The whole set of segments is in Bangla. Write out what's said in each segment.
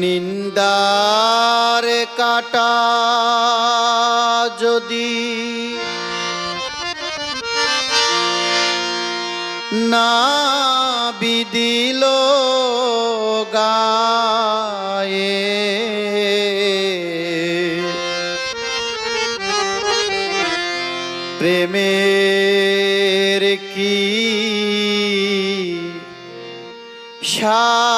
নিন্দার কাটা যদি না বিদিল গায়ে। প্রেমের কি সাদাচে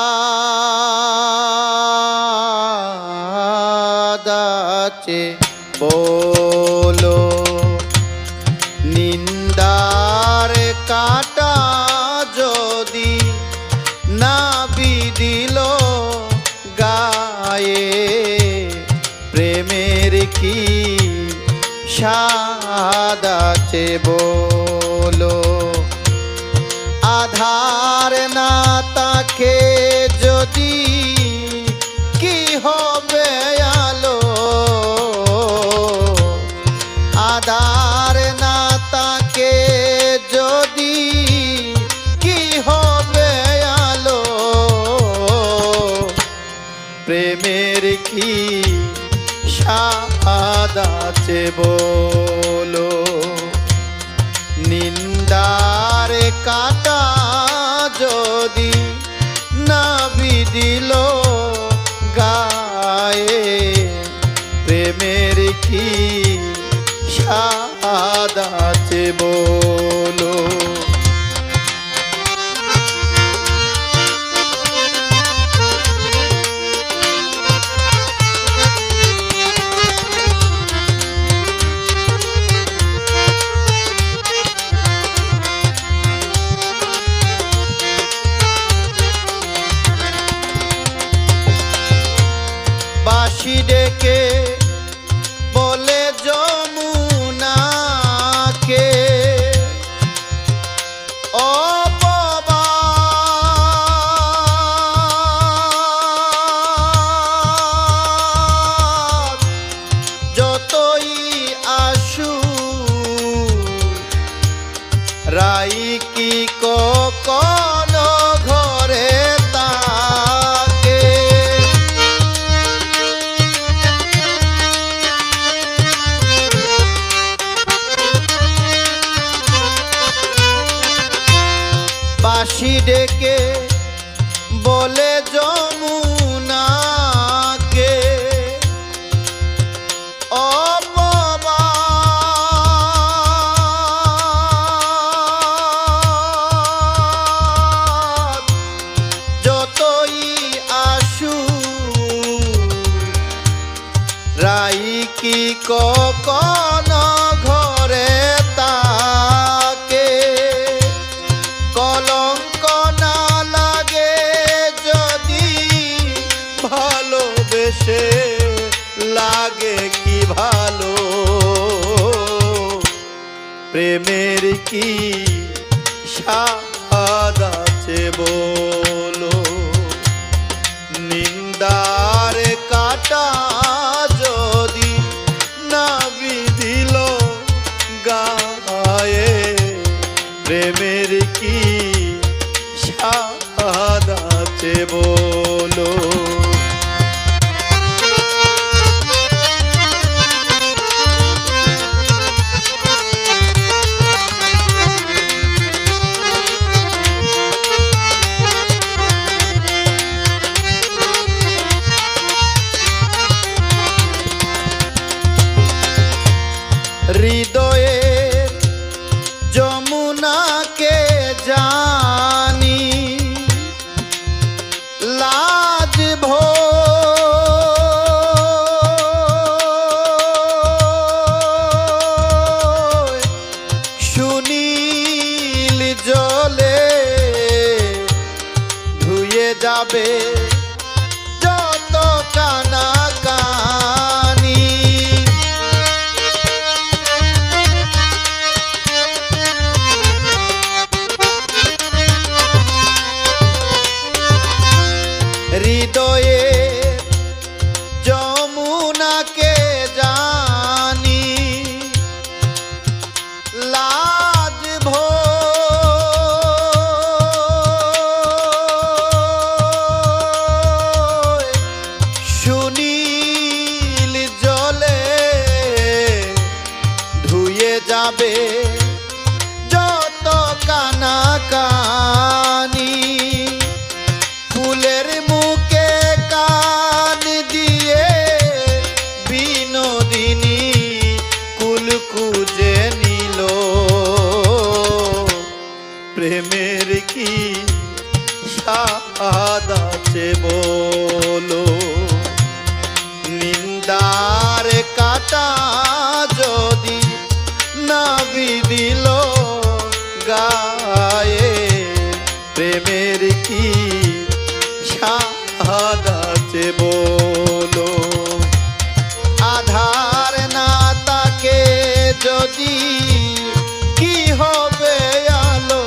বলো নিন্দার কাটা যদি না বিদিল গায়ে প্রেমের কি সাদাচে বলো? আধার না তাকে প্রেমের কি সাদাচে বলো? নিন্দার কাটা যদি না বিদিল গায়ে প্রেমের কি সাদাচে বলো? কি কখনো ঘরে তাকে? কলঙ্ক না লাগে যদি ভালোবেসে লাগে কি ভালো? প্রেমের কি স্বাদ আছে প্রেমের কি আছে বলো? হৃদয়ের যাবে যত কানা কানি হৃদয়ে যাবে যত কানাকানি, ফুলের মুখে কান দিয়ে বিনোদিনী কুলকুজে নিল। প্রেমের কি আছে বলো? নিন্দার কাটা প্রেমের কি সাহাদাচে বলো? আধার না তাকে যদি কি হবে আলো?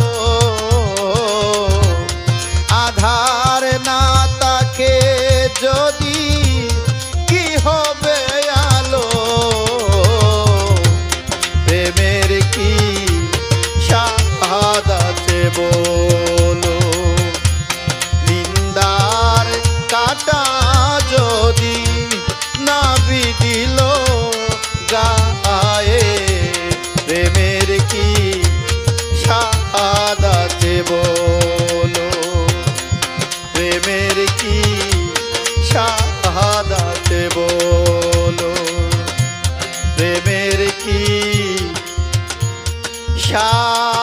আধার না তাকে যদি বলো প্রেমের কি শাহাদাতে বলো? প্রেমের কি শাহাদাতে